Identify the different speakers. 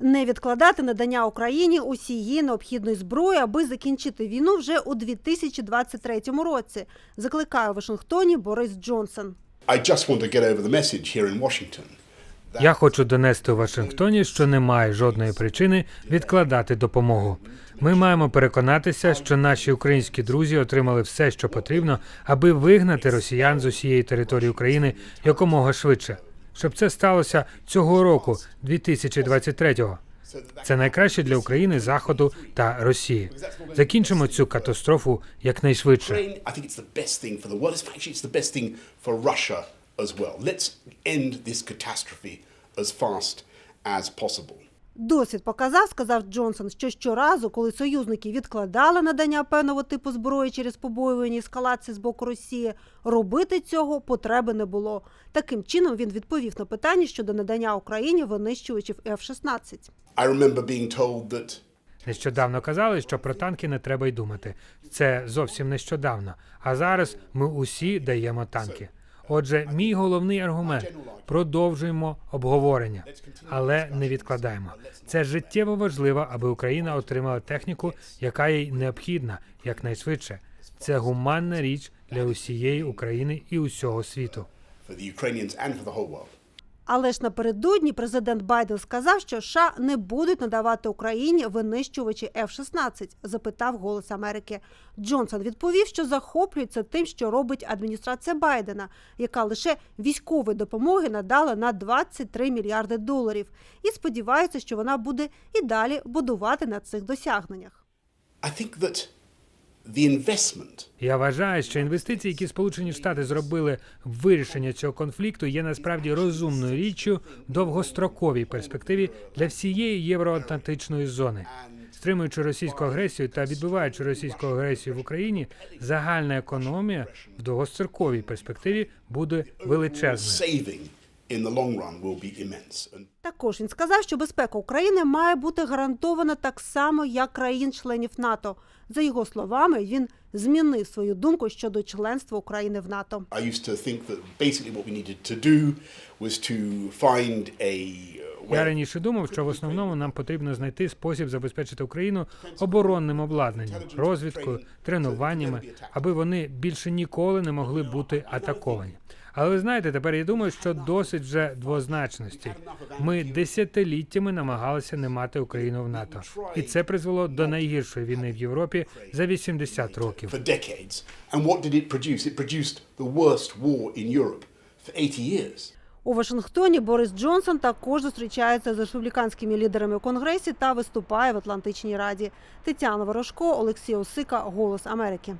Speaker 1: не відкладати надання Україні усієї необхідної зброї, аби закінчити війну вже у 2023 році. Закликає у Вашингтоні Борис Джонсон.
Speaker 2: Я хочу донести у Вашингтоні, що немає жодної причини відкладати допомогу. Ми маємо переконатися, що наші українські друзі отримали все, що потрібно, аби вигнати росіян з усієї території України якомога швидше. Щоб це сталося цього року, 2023-го. Це найкраще для України, Заходу та Росії. Закінчимо цю катастрофу якнайшвидше.
Speaker 3: As fast as possible.
Speaker 1: Досвід показав, сказав Джонсон, що щоразу, коли союзники відкладали надання певного типу зброї через побоювання ескалації з боку Росії, робити цього потреби не було. Таким чином він відповів на питання щодо надання Україні винищувачів F-16.
Speaker 3: I remember being told that
Speaker 2: Нещодавно казали, що про танки не треба й думати. Це зовсім нещодавно. А зараз ми усі даємо танки. Отже, мій головний аргумент продовжуємо обговорення, але не відкладаємо. Це життєво важливо, аби Україна отримала техніку, яка їй необхідна якнайшвидше. Це гуманна річ для усієї України і усього світу.
Speaker 1: Але ж напередодні президент Байден сказав, що США не будуть надавати Україні винищувачі F-16, запитав голос Америки. Джонсон відповів, що захоплюється тим, що робить адміністрація Байдена, яка лише військової допомоги надала на 23 мільярди доларів, і сподівається, що вона буде і далі будувати на цих досягненнях.
Speaker 3: I think that
Speaker 2: Я вважаю, що інвестиції, які Сполучені Штати зробили в вирішення цього конфлікту, є насправді розумною річчю в довгостроковій перспективі для всієї євроатлантичної зони. Стримуючи російську агресію та відбиваючи російську агресію в Україні, загальна економія в довгостроковій перспективі буде величезною.
Speaker 3: Saving in the long run will be immense.
Speaker 1: Також він сказав, що безпека України має бути гарантована так само, як країн-членів НАТО. За його словами, він змінив свою думку щодо членства України в НАТО.
Speaker 3: I used to think that basically what we needed to do was to find a
Speaker 2: Я раніше думав, що в основному нам потрібно знайти спосіб забезпечити Україну оборонним обладнанням, розвідкою, тренуваннями, аби вони більше ніколи не могли бути атаковані. Але ви знаєте, тепер я думаю, що досить вже двозначності. Ми десятиліттями намагалися не мати Україну в НАТО, і це призвело до найгіршої війни в Європі за 80 років.
Speaker 3: for decades. And what did it produce? It produced the worst war in Europe for 80 years.
Speaker 1: У Вашингтоні Борис Джонсон також зустрічається з республіканськими лідерами у конгресі та виступає в Атлантичній раді. Тетяна Ворожко, Олексій Осика, Голос Америки.